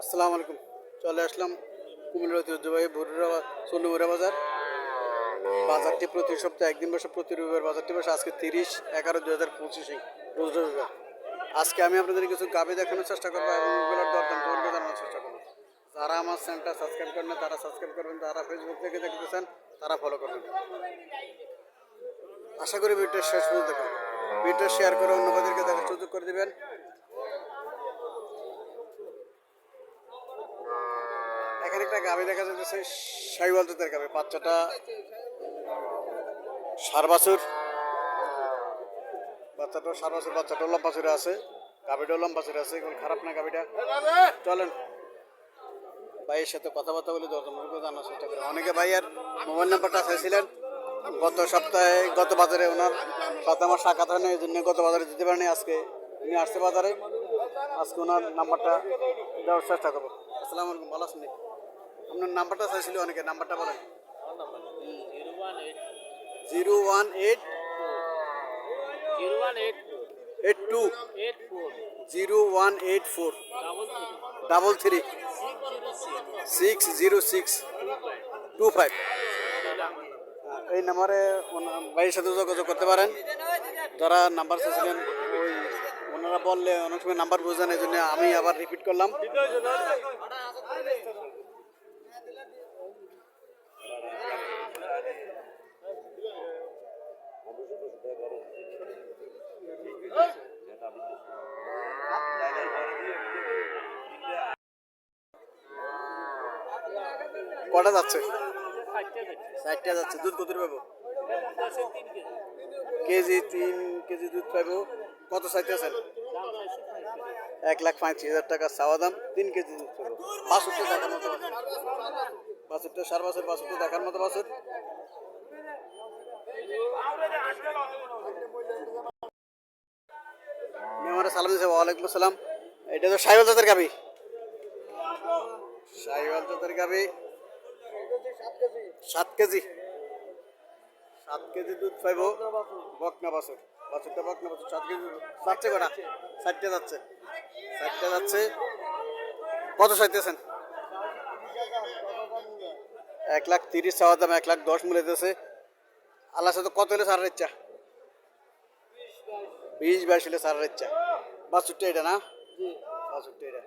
আসসালামু আলাইকুম। চলে আসলাম কুমিল্লা ঐতিহ্যবাহী ভুরুরা সোনুমুরা বাজার। বাজারটি প্রতি সপ্তাহে একদিন বসে, প্রতি রবিবার বাজারটি বসে। আজকে তিরিশ এগারো দু হাজার পঁচিশে রবিবার। আজকে আমি আপনাদের কিছু গাবি দেখানোর চেষ্টা করব এবং ওগুলোর দরদাম দৌড়কে জানানোর চেষ্টা করব। যারা আমার চ্যানেলটা সাবস্ক্রাইব করেন তারা সাবস্ক্রাইব করবেন। যারা ফেসবুক থেকে দেখতেছেন, তারা ফলো করবেন। আশা করি ভিডিওটা শেষ পর্যন্ত দেখুন। ভিডিও শেয়ার করে অন্যদেরকে দেখার সুযোগ করে দিবেন। এখানে একটা গাভি দেখা যাচ্ছে সাইওয়াল জাতের গাভি বাচ্চাটা সার বাছুর বাচ্চাটা সার বাছুর বাচ্চাটা লম্বা চুরে আছে গাভিটাও লম্বা চুরে আছে, এগুলো খারাপ না গাভিটা চলেন। ভাইয়ের সাথে কথাবার্তা বলে দরদাম করে জানার চেষ্টা করে। অনেকে ভাইয়ের মোবাইল নাম্বারটা চাইছিলেন গত সপ্তাহে, গত বাজারে ওনার সাথে আমার সাক্ষাৎ হয় না এই জন্য গত বাজারে দিতে পারেনি, আজকে উনি আসছে বাজারে। আজকে ওনার নাম্বারটা দেওয়ার চেষ্টা করব। আসসালামু আলাইকুম, ভালো আছেন আপনার নাম্বারটা চাইছিল অনেকে নাম্বারটা বলেন। Zero one eight zero one eight eight two eight four. Zero one eight four. Double three. Six zero six. Two five. এই নাম্বারে ভাইয়ের সাথে যোগাযোগ করতে পারেন। যারা নাম্বার চাইছিলেন ওই ওনারা বললে অনেক সময় নাম্বার বোঝেন এই জন্য আমি আবার রিপিট করলাম। কটা যাচ্ছে? ষাটটা যাচ্ছে। দুধ কত পাবো কেজি তিন, কেজি দুধ পাবো কত চাইতে আছেন? এক লাখ পঁয়ত্রিশ হাজার টাকা চাওয়া দাম, তিন কেজি দুধ পাবো বাছুরটা দেখার মতো বাছুরটা সার বাছুর বাছুরটা দেখার মতো মেমারে সালাম দিয়েছে ওয়ালাইকুম আসসালাম। এটা তো সাইওয়াল জাতের গাবি সাইওয়াল জাতের গাবি সাত কেজি। সাত কেজি। দুধ পাইব বকনা বাছুর। বাছুরটা বকনা বাছুর। সাত কেজি। যাচ্ছে কটা? ষাটটা যাচ্ছে। ষাটটা যাচ্ছে। কত চাইতেছেন? এক লাখ তিরিশ চাওয়ার দাম এক লাখ দশ মূল্য দিতেছে। আল্লাহ সাথে কত হলে সারার ইচ্ছা? বিশ বাইশ হলে সারার ইচ্ছা। বাছুরটা এটা না? বাছুরটা এটা।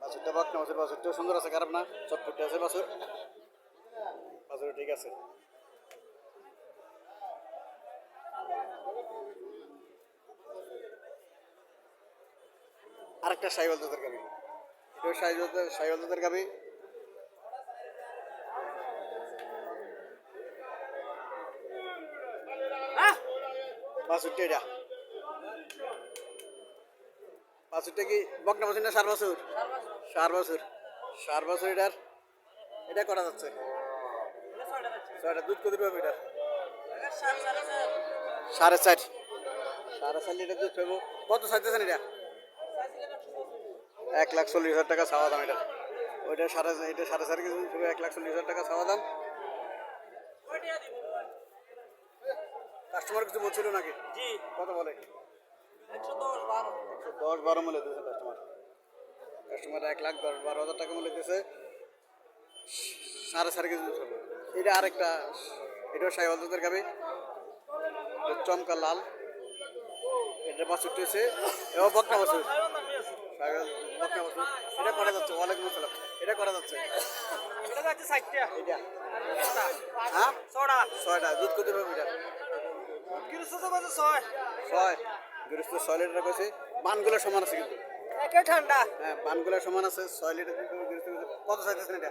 বাছুরটা বকনা বাছুর। বাছুরটা সুন্দর আছে খারাপ না? চটপটে আছে বাছুর। বাছুর ঠিক আছে? আরেকটা সাইবল দুধের গাবি এটাও সাইবল সাইবল দুধের গাবি বাছুরটা এটা। বাছুরটা কি বকনা বাছুর না সার বাছুর? সার বাছুর। সার বাছুর। এটার। এটা করা যাচ্ছে? ছয়টা দুধ কত পাবো এটার সাড়ে চার। সাড়ে চার লিটার দুধ পাবো। কত চাইতেছেন এটা? এক লাখ চল্লিশ হাজার টাকা চাওয়া দাম এটা। ওইটা সাড়ে এটা সাড়ে চার কেজি দুধ পাবো এক লাখ চল্লিশ হাজার টাকা চাওয়া দাম। কাস্টমার কিছু বলছিল নাকি? জি। কত বলে। একশো দশ বারো। একশো দশ বারো মূল্য দিয়েছে কাস্টমার। কাস্টমার এক লাখ দশ বারো হাজার টাকা মূল্য দিয়েছে। সাড়ে চার কেজি দুধ হবে এটা আরেকটা এটাও সাইওয়াল দুধের গাবি চমকা লাল। এটা বাছুর হয়েছে। এও বকনা বাছুর বকনা বাছুর এটা করা যাচ্ছে ওয়ালাইকুম আসসালাম। এটা করা যাচ্ছে। হ্যাঁ? ছয়টা। দুধ কত কত ছয়। ছয়। গৃহস্থ ছয় লিটার কইছে। বানগুলো সমান আছে কিন্তু। ঠান্ডা। হ্যাঁ বানগুলো সমান আছে। ছয় লিটার। কত চাইতেছেন এটা?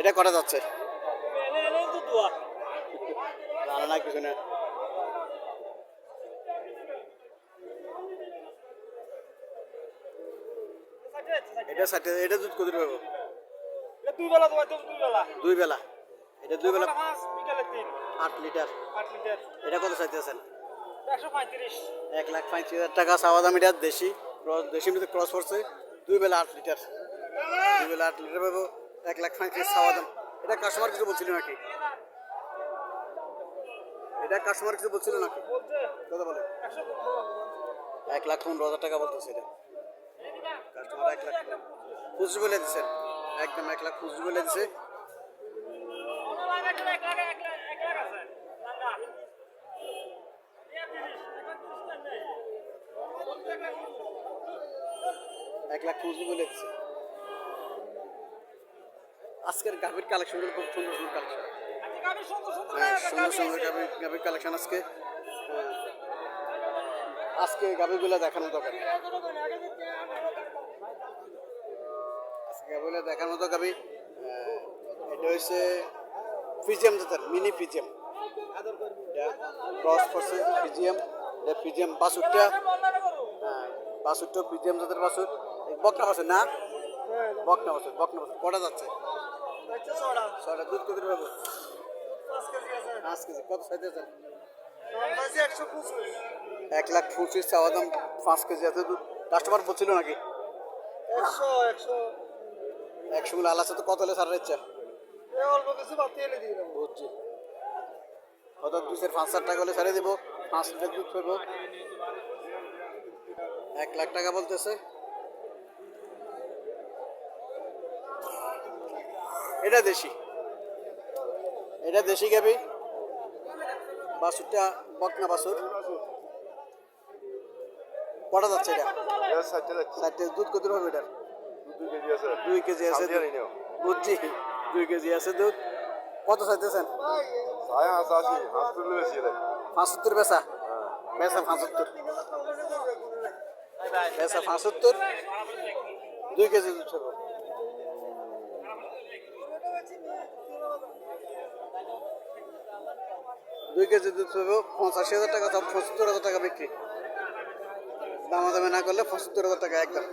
এটা করা যাচ্ছে? দোয়া জানা না কিছু না। ষাটে আছে ষাটে এটা দুধ কত পাবো দুই বেলা তোমার দুই বেলা। দুই বেলা। এটা দুই বেলা পাঁচ বিকালে তিন। আট লিটার। আট লিটার। এটা কত চাইতেছেন? একশো পঁয়ত্রিশ এক লাখ পঁয়ত্রিশ হাজার টাকা চাওয়া দাম এটা দেশি ক্রস দেশি মধ্যে ক্রস করছে দুই বেলা আট লিটার। দুই বেলা আট লিটার পাবো। এক লাখ পঁয়ত্রিশ চাওয়া দাম এটা কাস্টমার কিছু বলছিল নাকি? এটা কাস্টমার কিছু বলছিল নাকি? বলছে। বলে। এক লাখ পনেরো হাজার টাকা বলতেছে এটা। কাস্টমার এক লাখ খুচরো বলে দিচ্ছেন একদম এক লাখ খুচরো বলে দিচ্ছে খুচরো বলে আজকের গাভীর কালেকশনগুলো খুব সুন্দর সুন্দর কালেকশন হ্যাঁ সুন্দর সুন্দর গাভীর গাভীর কালেকশন আজকে। হ্যাঁ। আজকে গাভীগুলো দেখানো দরকার আজকে গাভীগুলো দেখার মতো গাভী এটা হচ্ছে ফিজিয়াম জাতের মিনি ফিজিয়াম ক্রস করছে ফিজিয়াম এটা ফিজিয়াম বাসুরটা হ্যাঁ বাসুরটা ফিজিয়াম জাতের বাসুর বকনা বাসুর না? বকনা বাসুর বকনা বাসুর কটা যাচ্ছে? ছয়টা। দুধ কত পাবো পাঁচ কেজি কত সাইজ আছে? এক লাখ পঁচিশ, চাওয়া দাম পাঁচ কেজি আছে। দুধ কাস্টমার বলছিল নাকি? একশো মিলে আলাদা তো কত হলে সারা ইচ্ছা অল্প কিছু বাতি বুঝছি। কত? দুশের পাঁচ হাজার টাকা হলে ছাড়িয়ে দেবো। পাঁচ লিটার দুধ পাবো এক লাখ টাকা বলতেছে। এটা দেশি। এটা দেশি গাবি। বাসুরটা বকনা বাসুর। কটা যাচ্ছে এটা? চারটে দুধ কত হবে এটার? দুই কেজি আছে বুঝছি। দুই কেজি আছে দুধ। কত চাইতেছেন? পাঁচাত্তর বেচা। বেচা পাঁচাত্তর বেচা পাঁচাত্তর দুই কেজি দুধ দুই কেজি দুধ ছবো পঁচাশি হাজার টাকা দাম, পঁচাত্তর হাজার টাকা বিক্রি। দামাদামি না করলে পঁচাত্তর হাজার টাকা একদম।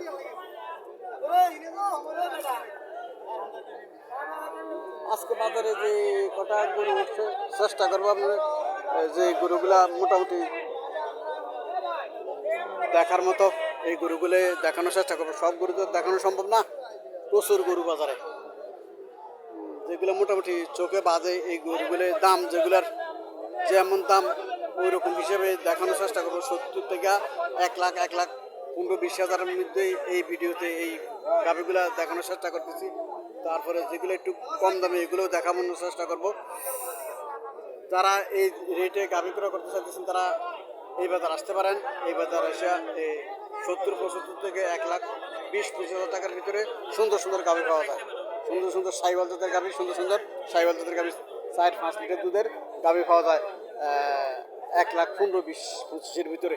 আজকে বাজারে যে কটা গরু উঠছে, চেষ্টা করব আপনার যে গরুগুলা মোটামুটি দেখার মতো, এই গরুগুলো দেখানোর চেষ্টা করব। সব গরু তো দেখানো সম্ভব না, প্রচুর গরু বাজারে। যেগুলো মোটামুটি চোখে বাজে, এই গরুগুলোর দাম যেগুলার যেমন দাম ওই রকম হিসেবে দেখানোর চেষ্টা করব। সত্তর থেকে এক লাখ এক লাখ পনেরো বিশ হাজারের মধ্যে এই ভিডিওতে এই গাভিগুলা দেখানোর চেষ্টা করতেছি। তারপরে যেগুলো একটু কম দামে এগুলোও দেখানোর চেষ্টা করব। যারা এই রেটে গাভি ক্রয় করতে চাইতেছেন, তারা এই বাজার আসতে পারেন। এই বাজার এসে এই সত্তর, পঁচাত্তর থেকে এক লাখ বিশ, পঁচিশ হাজার টাকার ভিতরে সুন্দর সুন্দর গাভি পাওয়া যায়। সুন্দর সুন্দর সাইওয়াল জাতের গাভি, সুন্দর সুন্দর সাইওয়াল জাতের গাভি ষাট পাঁচ লিটার দুধের গাভি পাওয়া যায় এক লাখ পনেরো বিশ পঁচিশের ভিতরে।